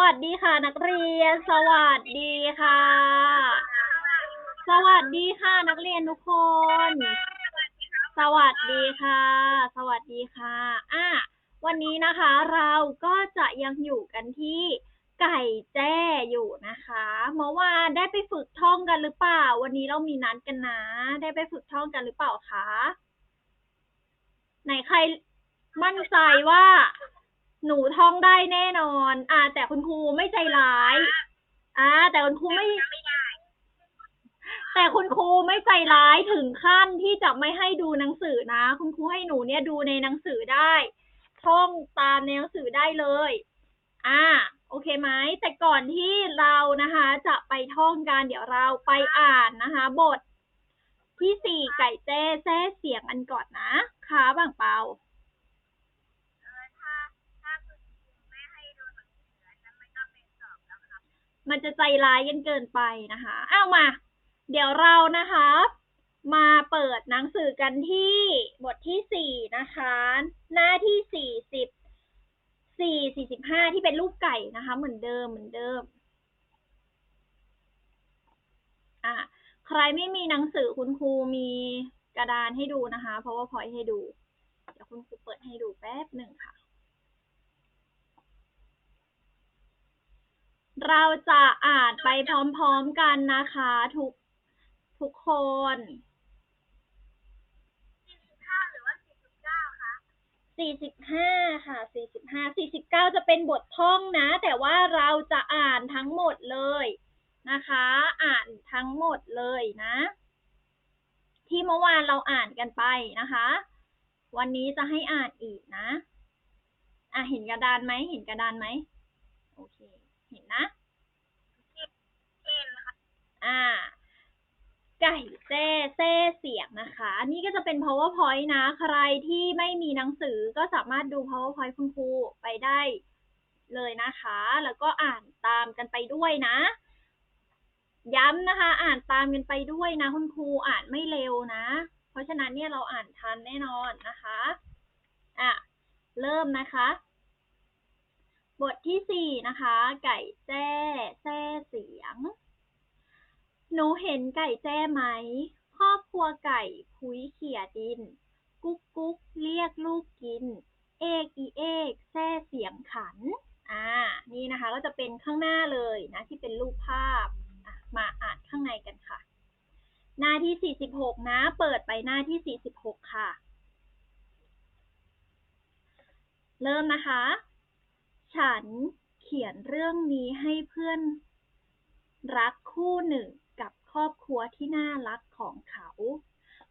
วัสดีค่ะ นักเรียน สวัสดีค่ะ สวัสดีค่ะ นักเรียนทุกคน สวัสดีค่ะ สวัสดีค่ะอะวันนี้นะคะเราก็จะยังอยู่กันที่ไก่แจ้อยู่นะคะเมื่อวานได้ไปฝึกท่องกันหรือเปล่า วันนี้เรามีนัดกันนะ ได้ไปฝึกท่องกันหรือเปล่าคะไหนใครมั่นใจว่า หนูท่องได้แน่นอน อ่า แต่คุณครูไม่ใจร้าย อ่า แต่คุณครูไม่ แต่คุณครูไม่ใจร้ายถึงขั้นที่จะไม่ให้ดูหนังสือนะ คุณครูให้หนูเนี่ยดูในหนังสือได้ ท่องตามในหนังสือได้เลย อ่า โอเคไหม แต่ก่อนที่เรานะคะ จะไปท่องกันเดี๋ยวเราไปอ่านนะคะ บทที่สี่ไก่แจ้แซ่เสียงอันก่อนนะค่ะบางเปา มันจะใจร้ายกันเกินไปนะคะอ้าวมา เดี๋ยวเรานะคะ มาเปิดหนังสือกันที่บทที่สี่นะคะ หน้าที่สี่สิบสี่สี่สิบห้าที่เป็นรูปไก่นะคะ เหมือนเดิมเหมือนเดิมอะใครไม่มีหนังสือคุณครูมีกระดานให้ดูนะคะ เพราะว่าพอยให้ดู เดี๋ยวคุณครูเปิดให้ดูแป๊บหนึ่งค่ะ เราจะอ่านไปพร้อมๆกันนะคะ ทุกทุกคนสี่สิบห้าค่ะสี่สิบห้าสี่สิบเก้าจะเป็นบทท่องนะ แต่ว่าเราจะอ่านทั้งหมดเลยนะคะ อ่านทั้งหมดเลยนะ ที่เมื่อวานเราอ่านกันไปนะคะ วันนี้จะให้อ่านอีกนะ อะเห็นกระดานไหมเห็นกระดานไหมโอเค เห็นนะ อ่า ไก่แจ้แซ่เสียงนะคะ อันนี้ก็จะเป็น powerpoint นะ ใครที่ไม่มีหนังสือก็สามารถดู powerpoint คุณครูไปได้เลยนะคะ แล้วก็อ่านตามกันไปด้วยนะ ย้ำนะคะ อ่านตามกันไปด้วยนะ คุณครูอ่านไม่เร็วนะ เพราะฉะนั้นเนี่ยเราอ่านทันแน่นอนนะคะ อะ เริ่มนะคะ บทที่สี่นะคะ ไก่แจ้แซ่เสียง หนูเห็นไก่แจ้ไหมครอครัวไก่พุ้ยเขี่ยดิน กุ๊กกุ๊กเรียกลูกกิน เอกอีเอกแซ่เสียงขัน อ่า นี่นะคะก็จะเป็นข้างหน้าเลยนะที่เป็นรูปภาพ มาอ่านข้างในกันค่ะ หน้าที่ 46 นะ เปิดไปหน้าที่ 46 ค่ะ เริ่มนะคะ ฉันเขียนเรื่องนี้ให้เพื่อนรักคู่หนึ่ง ครอบครัวที่น่ารักของเขา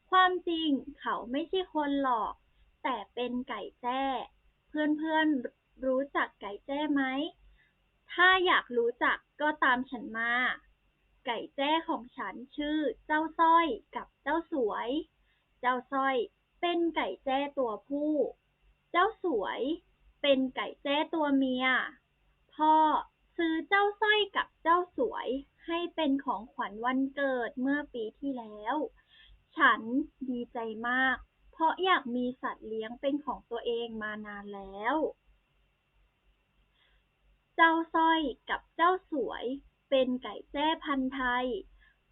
ความจริงเขาไม่ใช่คนหรอก แต่เป็นไก่แจ้ เพื่อนๆรู้จักไก่แจ้ไหม ถ้าอยากรู้จักก็ตามฉันมา ไก่แจ้ของฉันชื่อเจ้าสร้อยกับเจ้าสวย เจ้าสร้อยเป็นไก่แจ้ตัวผู้ เจ้าสวยเป็นไก่แจ้ตัวเมีย พ่อซื้อเจ้าสร้อยกับเจ้าสวย เป็นของขวัญวันเกิดเมื่อปีที่แล้ว ฉันดีใจมาก เพราะอยากมีสัตว์เลี้ยงเป็นของตัวเองมานานแล้ว เจ้าสร้อยกับเจ้าสวย เป็นไก่แจ้พันธุ์ไทย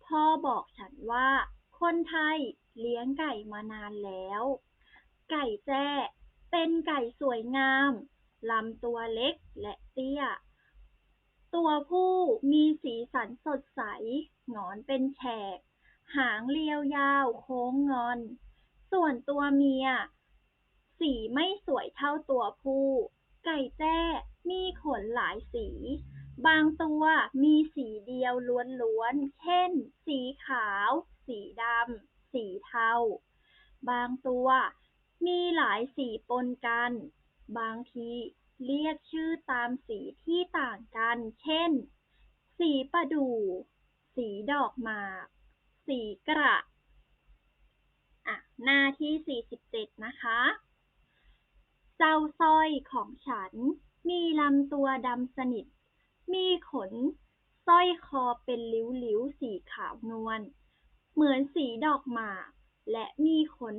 พ่อบอกฉันว่า คนไทยเลี้ยงไก่มานานแล้ว ไก่แจ้เป็นไก่สวยงามลำตัวเล็กและเตี้ย ตัวผู้มีสีสันสดใส หงอนเป็นแฉก หางเรียวยาวโค้งงอน ส่วนตัวเมีย สีไม่สวยเท่าตัวผู้ ไก่แจ้มีขนหลายสี บางตัวมีสีเดียวล้วนๆ เช่น สีขาว สีดำ สีเทา บางตัวมีหลายสีปนกัน บางที เรียกชื่อตามสีที่ต่างกัน เช่น สีประดู่ สีดอกหมาก สีกระ อะ หน้าที่ 47 นะคะ เจ้าสร้อยของฉัน มีลำตัวดำสนิท มีขนสร้อยคอเป็นริ้วๆ สีขาวนวล เหมือนสีดอกหมาก และมีขน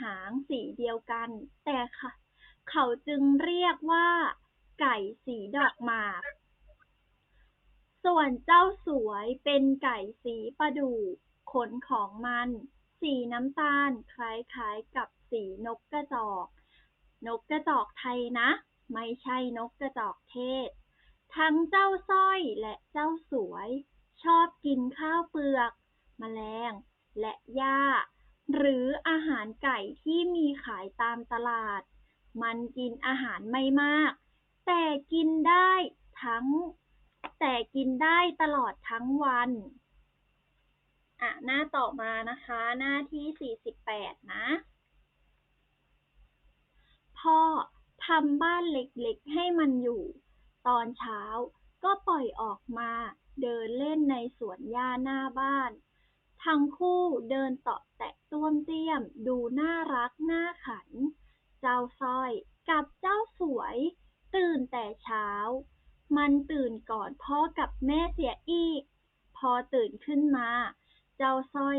หางสีเดียวกัน แต่ค่ะ เขาจึงเรียกว่า ไก่สีดอกหมาก ส่วนเจ้าสวยเป็นไก่สีประดู่ขนของมัน สีน้ำตาลคล้ายๆกับสีนกกระจอก นกกระจอกไทยนะ ไม่ใช่นกกระจอกเทศ ทั้งเจ้าสร้อยและเจ้าสวย ชอบกินข้าวเปลือก แมลง และหญ้า หรืออาหารไก่ที่มีขายตามตลาด มันกินอาหารไม่มาก แต่กินได้ทั้ง แต่กินได้ตลอดทั้งวัน อะ หน้าต่อมานะคะ หน้าที่ 48 นะ พ่อทำบ้านเล็กๆ ให้มันอยู่ ตอนเช้าก็ปล่อยออกมาเดินเล่นในสวนหญ้าหน้าบ้าน ทั้งคู่เดินเตาะแตะต้วมเตี้ยม ดูน่ารักน่าขัน เจ้าสร้อยกับเจ้าสวย ตื่นแต่เช้า มันตื่นก่อนพ่อกับแม่เสียอีก พอตื่นขึ้นมา เจ้าสร้อย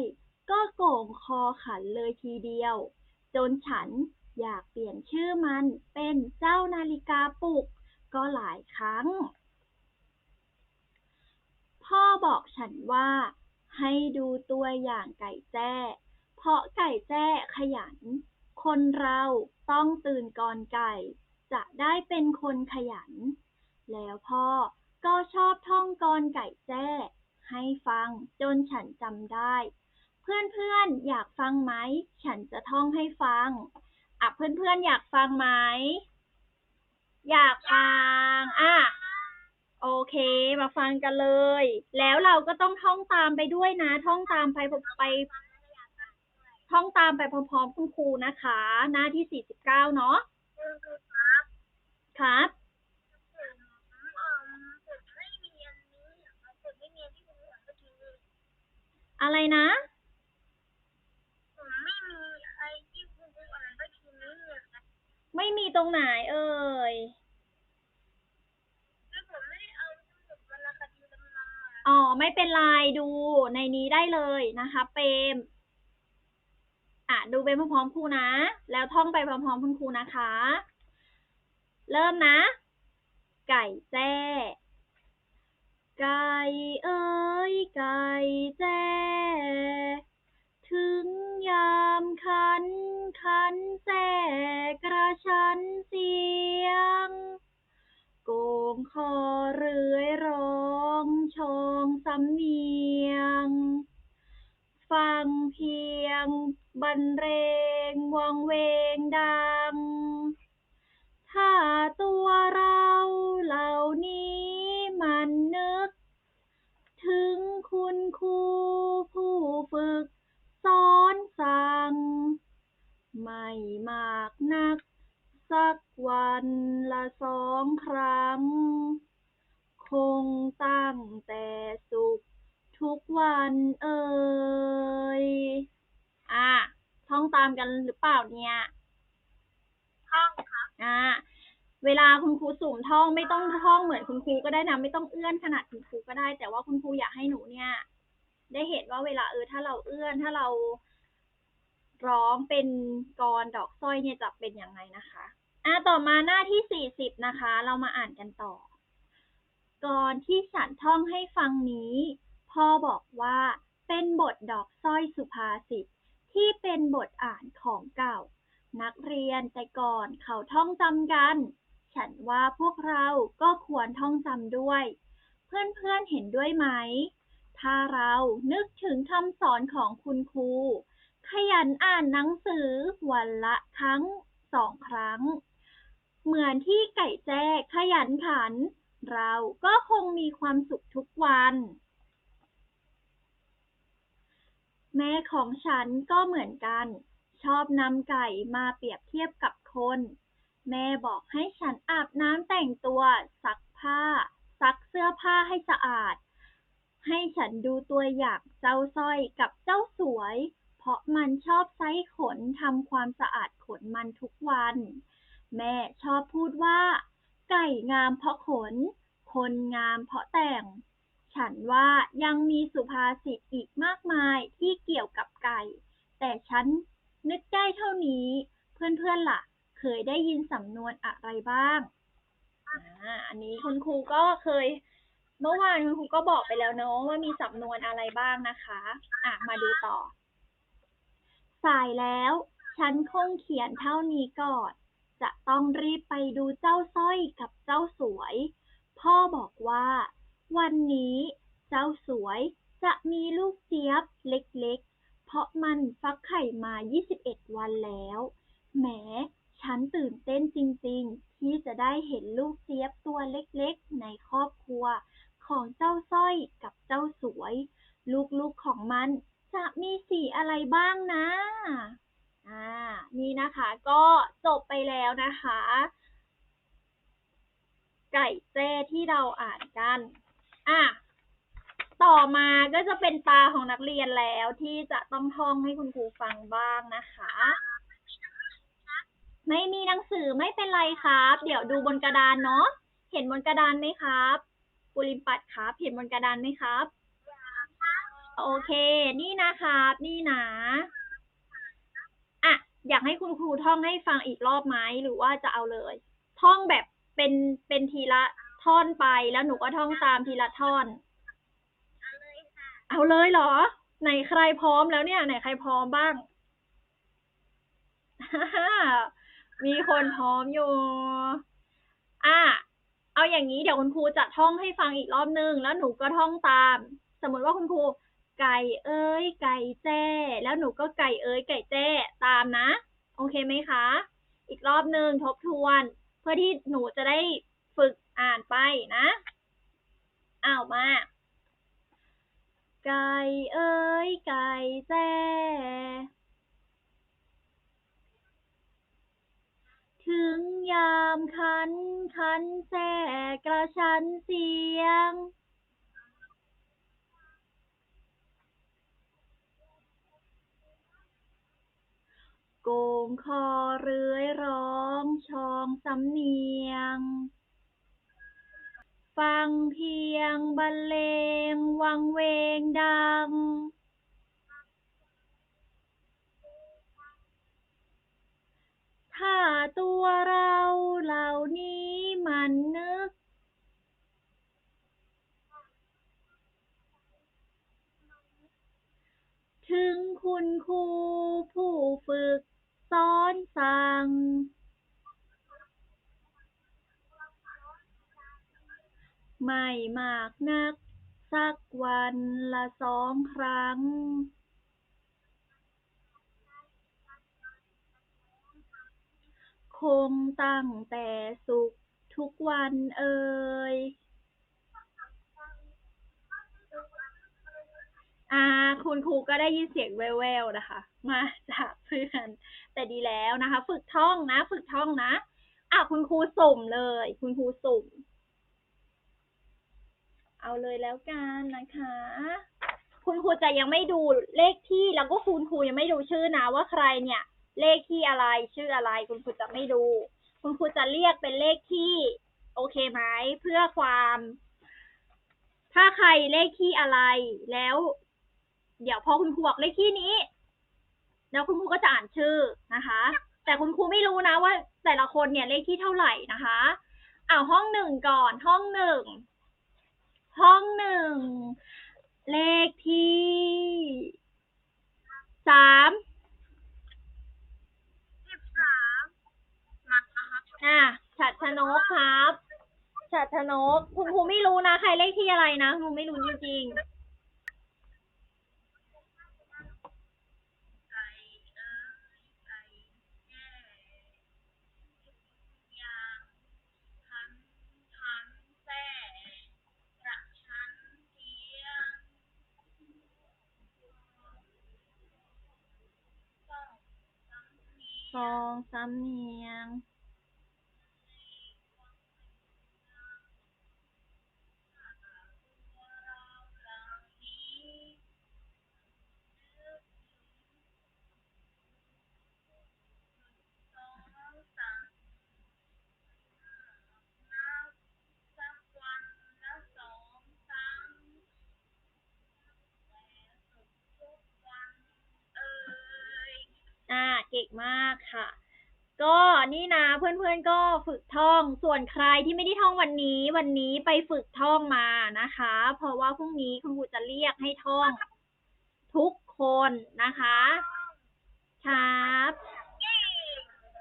ก็โก่งคอขันเลยทีเดียว จนฉันอยากเปลี่ยนชื่อมันเป็นเจ้านาฬิกาปลุก ก็หลายครั้ง พ่อบอกฉันว่า ให้ดูตัวอย่างไก่แจ้ เพราะไก่แจ้ขยัน คนเรา ต้องตื่นก่อนไก่ จะได้เป็นคนขยัน แล้วพ่อก็ชอบท่องกรไก่แจ้ ให้ฟังจนฉันจำได้ เพื่อนๆอยากฟังไหม ฉันจะท่องให้ฟัง อะเพื่อนๆอยากฟังไหม อยากฟัง อะโอเค มาฟังกันเลย แล้วเราก็ต้องท่องตามไปด้วยนะ ท่องตามไปไป ท่องตามไปพร้อมๆคุณครูนะคะ หน้าที่ 49 เนาะครับอะไรนะไม่มีตรงไหนเอ่ยอ๋อ ไม่เป็นไรดูในนี้ได้เลยนะคะเปรมอะ ดูไปพร้อมๆครูนะ แล้วท่องไปพร้อมๆคุณครูนะคะ เริ่มนะ ไก่แจ้ไก่เอ้ยไก่แจ้ถึงยามคันคันแจ้กระชันเสียง โกงคอเรือยร้องชองสำเนียง ฟังเพียง บรรเลงวังเวงดัง ถ้าตัวเราเหล่านี้มันนึก ถึงคุณครูผู้ฝึกสอนสั่ง ไม่มากนัก สักวันละสองครั้ง คงตั้งแต่สุขทุกวันเอ่ย อะท่องตามกันหรือเปล่าเนี่ยอ่า เวลาคุณครูสุ่มท่องไม่ต้องท่องเหมือนคุณครูก็ได้นะไม่ต้องเอื้อนขนาดคุณครูก็ได้ แต่ว่าคุณครูอยากให้หนูเนี่ย ได้เห็นว่าเวลาเออถ้าเราเอื้อนถ้าเราร้องเป็นกรดอกสร้อยเนี่ยจะเป็นยังไงนะคะอ่าต่อมาหน้าที่สี่สิบนะคะ เรามาอ่านกันต่อ ก่อนที่ฉันท่องให้ฟังนี้ พ่อบอกว่าเป็นบทดอกสร้อยสุภาษิต ที่เป็นบทอ่านของเก่า นักเรียนแต่ก่อนเขาท่องจำกัน ฉันว่าพวกเราก็ควรท่องจำด้วย เพื่อนๆเห็นด้วยไหม ถ้าเรานึกถึงคำสอนของคุณครู ขยันอ่านหนังสือวันละครั้งสองครั้ง เหมือนที่ไก่แจ้ขยันขัน เราก็คงมีความสุขทุกวัน แม่ของฉันก็เหมือนกัน ชอบนำไก่มาเปรียบเทียบกับคน แม่บอกให้ฉันอาบน้ำแต่งตัว ซักผ้า ซักเสื้อผ้าให้สะอาด ให้ฉันดูตัวอย่างเจ้าสร้อยกับเจ้าสวย เพราะมันชอบไซขนทำความสะอาดขนมันทุกวัน แม่ชอบพูดว่า ไก่งามเพราะขน คนงามเพราะแต่ง ฉันว่ายังมีสุภาษิตอีกมากมายที่เกี่ยวกับไก่ แต่ฉันนึกได้เท่านี้ เพื่อนๆล่ะ เคยได้ยินสำนวนอะไรบ้างอันนี้คุณครูก็เคย เมื่อวานคุณครูก็บอกไปแล้วเนอะว่ามีสำนวนอะไรบ้างนะคะ อะ มาดูต่อ สายแล้ว ฉันคงเขียนเท่านี้ก่อน จะต้องรีบไปดูเจ้าสร้อยกับเจ้าสวย พ่อบอกว่า วันนี้เจ้าสวยจะมีลูกเจี๊ยบเล็กๆ เพราะมันฟักไข่มา 21 วันแล้ว แหม ฉันตื่นเต้นจริงๆ ที่จะได้เห็นลูกเจี๊ยบตัวเล็กๆ ในครอบครัว ของเจ้าสร้อยกับเจ้าสวย ลูกๆของมันจะมีสีอะไรบ้างนะ อ่า นี่นะคะก็จบไปแล้วนะคะ ไก่แจ้ที่เราอ่านกัน อะต่อมาก็จะเป็นตาของนักเรียนแล้วที่จะต้องท่องให้คุณครูฟังบ้างนะคะ ไม่มีหนังสือไม่เป็นไรครับ เดี๋ยวดูบนกระดานเนาะเห็นบนกระดานไหมครับปุริมปัดครับเห็นบนกระดานไหมครับ โอเค นี่นะครับ นี่นะอะอยากให้คุณครูท่องให้ฟังอีกรอบไหมหรือว่าจะเอาเลย ท่องแบบเป็นเป็นทีละ ท่อนไปแล้วหนูก็ท่องตามทีละท่อน เอาเลยเหรอ ไหนใครพร้อมแล้วเนี่ย ไหนใครพร้อมบ้าง มีคนพร้อมอยู่อะเอาอย่างนี้เดี๋ยวคุณครูจะท่องให้ฟังอีกรอบนึง แล้วหนูก็ท่องตาม สมมติว่าคุณครูไก่เอ้ย ไก่แจ้ แล้วหนูก็ไก่เอ้ย ไก่แจ้ตามนะ โอเคไหมคะ อีกรอบหนึ่งทบทวน เพื่อที่หนูจะได้ฝึก อ่านไปนะอ้าวมาไก่เอ้ยไก่แจ้ถึงยามคันคันแจ้กระชันเสียง โกงคอเรื้อยร้องชองสำเนียง ฟังเพียงบรรเลงวังเวงดัง ถ้าตัวเราเหล่านี้มันนึก ถึงคุณครูผู้ฝึกสอนสั่ง ไม่มากนัก สักวันละสองครั้งคงตั้งแต่สุขทุกวันเอ่ย อ่า คุณครูก็ได้ยินเสียงแว่วๆนะคะ มาจากเพื่อน แต่ดีแล้วนะคะ ฝึกท่องนะ ฝึกท่องนะ อะคุณครูสุ่มเลย คุณครูสุ่ม เอาเลยแล้วกันนะคะ คุณครูจะยังไม่ดูเลขที่แล้วก็คุณครูยังไม่ดูชื่อนะว่าใครเนี่ย เลขที่อะไรชื่ออะไร คุณครูจะไม่ดู คุณครูจะเรียกเป็นเลขที่โอเคไหมเพื่อความ ถ้าใครเลขที่อะไรแล้ว เดี๋ยวพอคุณครูบอกเลขที่นี้ แล้วคุณครูก็จะอ่านชื่อนะคะ แต่คุณครูไม่รู้นะว่า แต่ละคนเนี่ยเลขที่เท่าไหร่นะคะเอาห้องหนึ่งก่อนห้องหนึ่ง ห้องหนึ่ง เลขที่สามอะฉัดชนกครับฉัดชนกคุณครูไม่รู้นะ ใครเลขที่อะไรนะคุณครูไม่รู้จริงๆ สองสามเนียงอ่าเก่งมาก ค่ะ ก็นี่นะเพื่อนๆก็ฝึกท่อง ส่วนใครที่ไม่ได้ท่องวันนี้ วันนี้ไปฝึกท่องมานะคะ เพราะว่าพรุ่งนี้คุณครูจะเรียกให้ท่อง ทุกคนนะคะ ครับ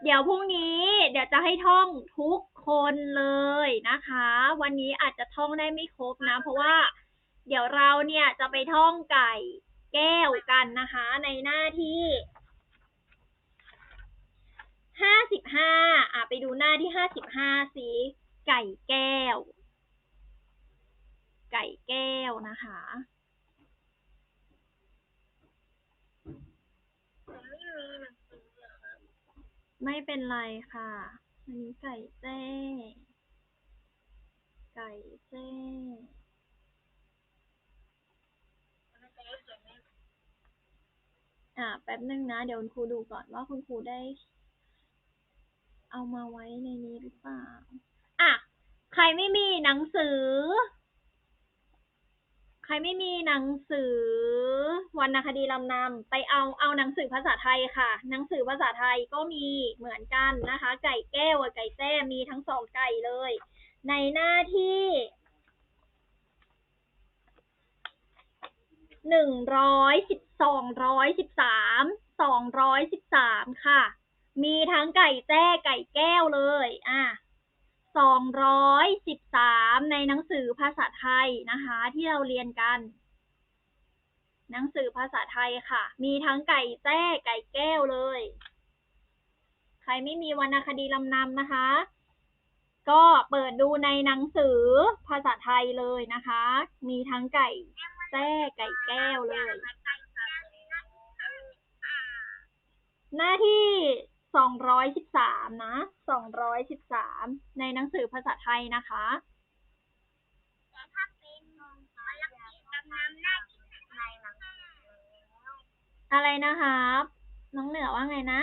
เดี๋ยวพรุ่งนี้ เดี๋ยวจะให้ท่องทุกคนเลยนะคะ วันนี้อาจจะท่องได้ไม่ครบนะ เพราะว่า เดี๋ยวเราเนี่ยจะไปท่องไก่แก้วกันนะคะ ในหน้าที่ ห้าสิบห้าอะไปดูหน้าที่ห้าสิบห้าสิไก่แก้ว ไก่แก้วนะคะไม่เป็นไรค่ะ อันนี้ไก่แจ้ ไก่แจ้อะแป๊บนึงนะ เดี๋ยวคุณครูดูก่อนว่าคุณครูได้ เอามาไว้ในนี้หรือเปล่า อะ ใครไม่มีหนังสือ ใครไม่มีหนังสือวรรณคดีลำนำไปเอาเอาหนังสือภาษาไทยค่ะ หนังสือภาษาไทยก็มีเหมือนกันนะคะ ไก่แก้วกับไก่แจ้มีทั้งสองไก่เลย ในหน้าที่หนึ่งร้อยสิบสองร้อยสิบสามสองร้อยสิบสามค่ะ มีทั้งไก่แจ้ไก่แก้วเลย อะสองร้อยสิบสามในหนังสือภาษาไทยนะคะ ที่เราเรียนกัน หนังสือภาษาไทยค่ะ มีทั้งไก่แจ้ไก่แก้วเลย ใครไม่มีวรรณคดีลำนำนะคะ ก็เปิดดูในหนังสือภาษาไทยเลยนะคะ มีทั้งไก่แจ้ไก่แก้วเลย หน้าที่ สองร้อยสิบสามนะสองร้อยสิบสามในหนังสือภาษาไทยนะคะแต่ถ้าเป็นวรรณคดีดำน้ำได้ที่ในหนังสือแล้วอะไรนะครับ น้องเหนือว่าไงนะ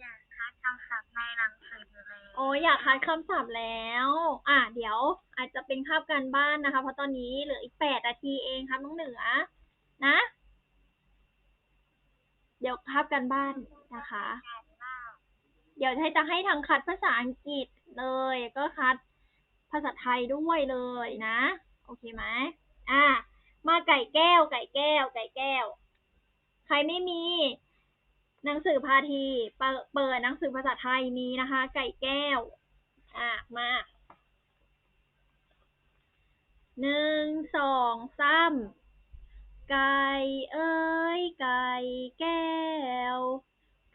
อยากคัดคำศัพท์ในหนังสือเลยโอ้ยอยากคัดคำศัพท์แล้ว อะ เดี๋ยว อาจจะเป็นคาบการบ้านนะคะ เพราะตอนนี้เหลืออีกแปดนาทีเองครับน้องเหนือ นะ เดี๋ยวคาบการบ้านนะคะ เดี๋ยวให้จะให้ทางคัดภาษาอังกฤษเลย ก็คัดภาษาไทยด้วยเลยนะ โอเคไหมอะมาไก่แก้ว ไก่แก้ว ไก่แก้ว ใครไม่มี หนังสือพาทีเปิดเปิดหนังสือภาษาไทยมีนะคะ ไก่แก้ว อะมาหนึ่งสองสาม ไก่เอ้ยไก่แก้ว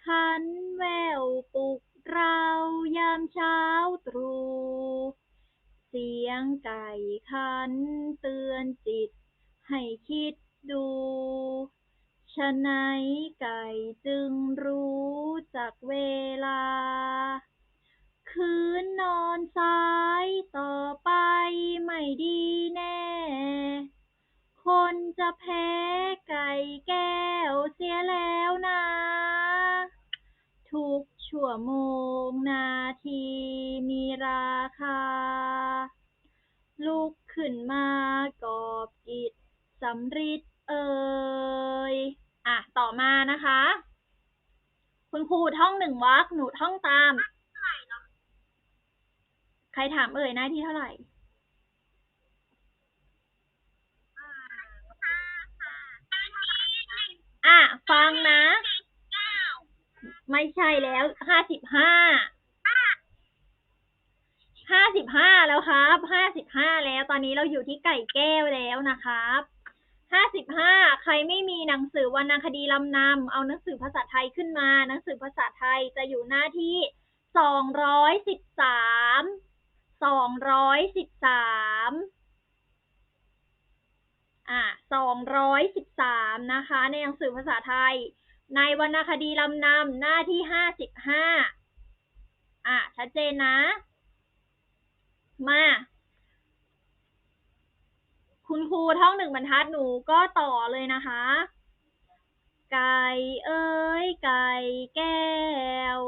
ขันแววปลุกเรายามเช้าตรู่เสียงไก่ขันเตือนจิต ให้คิดดูฉะไหนไก่จึงรู้จักเวลา คืนนอนสายต่อไปไม่ดีแน่ คนจะแพ้ไก่แก้วเสียแล้วนะ ทุกชั่วโมงนาทีมีราคา ลุกขึ้นมากอบกิจสำริดเอ่ยอะ ต่อมานะคะ คุณครูท่องหนึ่งวรรคหนูท่องตาม ใครถามเอ่ยหน้าที่เท่าไหร่ อะฟังนะ ไม่ใช่แล้วห้าสิบห้าห้าสิบห้าแล้วครับห้าสิบห้าแล้วตอนนี้เราอยู่ที่ไก่แก้วแล้วนะครับห้าสิบห้าใครไม่มีหนังสือวรรณคดีลำนำเอาหนังสือภาษาไทยขึ้นมา หนังสือภาษาไทยจะอยู่หน้าที่สองร้อยสิบสามสองร้อยสิบสาม อะสองร้อยสิบสามนะคะ ในหนังสือภาษาไทย ในวรรณคดีลำนำหน้าที่ห้าสิบห้าอะ ชัดเจนนะ มา คุณครูท่องหนึ่งบรรทัดหนูก็ต่อเลยนะคะ ไก่เอ้ย ไก่แก้ว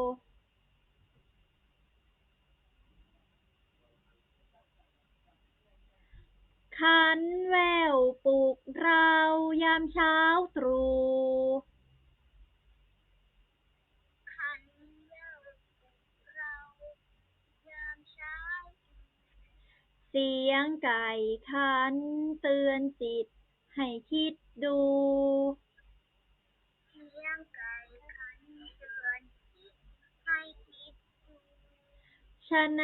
ขันแววปลุกเรายามเช้าตรู่เเสียงไก่ขันเตือนจิตให้คิดดู ฉะไหน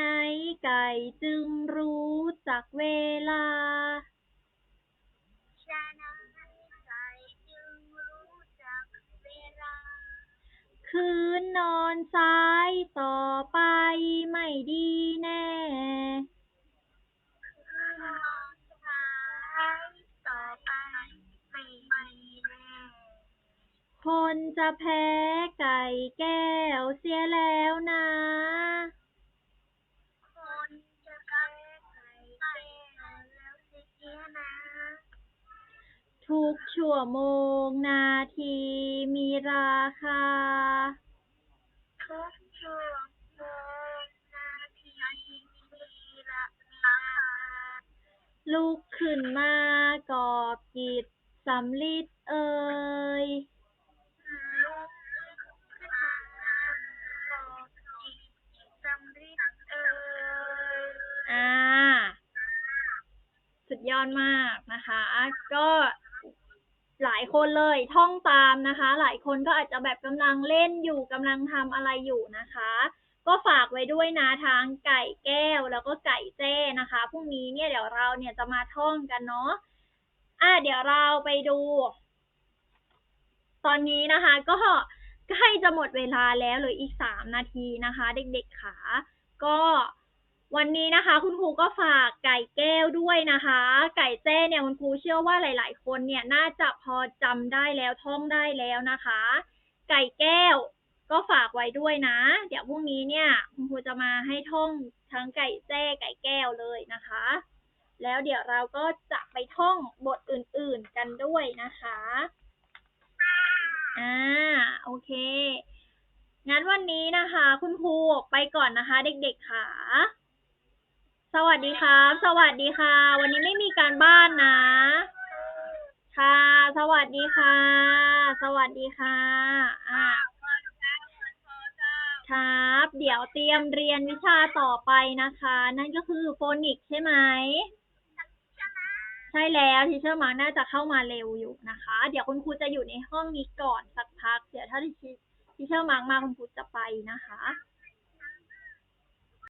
ไก่จึงรู้จักเวลาฉะนั้นไก่จึงรู้จักเวลา คืนนอนสายต่อไปไม่ดีแน่ คือมองซ้ายต่อไปไม่ดีแน่ คนจะแพ้ไก่แก้วเสียแล้วนะ ทุกชั่วโมงนาทีมีราคา ทุกช่วงโมงนาทีมีราคาลุกขึ้นมากอบกิจสำลิดเอ่ยลุกขึ้นมาบอกจิตสำริดเอ่ยอ่า สุดยอดมากนะคะ ก็ หลายคนเลยท่องตามนะคะ หลายคนก็อาจจะแบบกำลังเล่นอยู่กำลังทำอะไรอยู่นะคะ ก็ฝากไว้ด้วยนะทั้งไก่แก้วแล้วก็ไก่แจ้นะคะพรุ่งนี้เนี่ยเดี๋ยวเราเนี่ยจะมาท่องกันเนาะอะเดี๋ยวเราไปดู ตอนนี้นะคะ ก็ใกล้จะหมดเวลาแล้วเหลืออีกสามนาทีนะคะ เด็กๆขาก็ วันนี้นะคะ คุณครูก็ฝากไก่แก้วด้วยนะคะ ไก่แจ้เนี่ยคุณครูเชื่อว่าหลาย ๆ คนเนี่ยน่าจะพอจำได้แล้วท่องได้แล้วนะคะ ไก่แก้วก็ฝากไว้ด้วยนะ เดี๋ยวพรุ่งนี้เนี่ย คุณครูจะมาให้ท่องทั้งไก่แจ้ไก่แก้วเลยนะคะ แล้วเดี๋ยวเราก็จะไปท่องบทอื่น ๆ กันด้วยนะคะอ่าโอเคงั้นวันนี้นะคะ คุณครูไปก่อนนะคะ เด็กๆค่ะ สวัสดีครับ สวัสดีค่ะ วันนี้ไม่มีการบ้านนะ ค่ะ สวัสดีค่ะ สวัสดีค่ะ อ่าครับ เดี๋ยวเตรียมเรียนวิชาต่อไปนะคะ นั่นก็คือโฟนิกใช่ไหม ใช่แล้วทีเชอร์มาร์น่าจะเข้ามาเร็วอยู่นะคะ เดี๋ยวคุณครูจะอยู่ในห้องนี้ก่อนสักพัก เดี๋ยวถ้าทีเชอร์มาร์กมาคุณครูจะไปนะคะ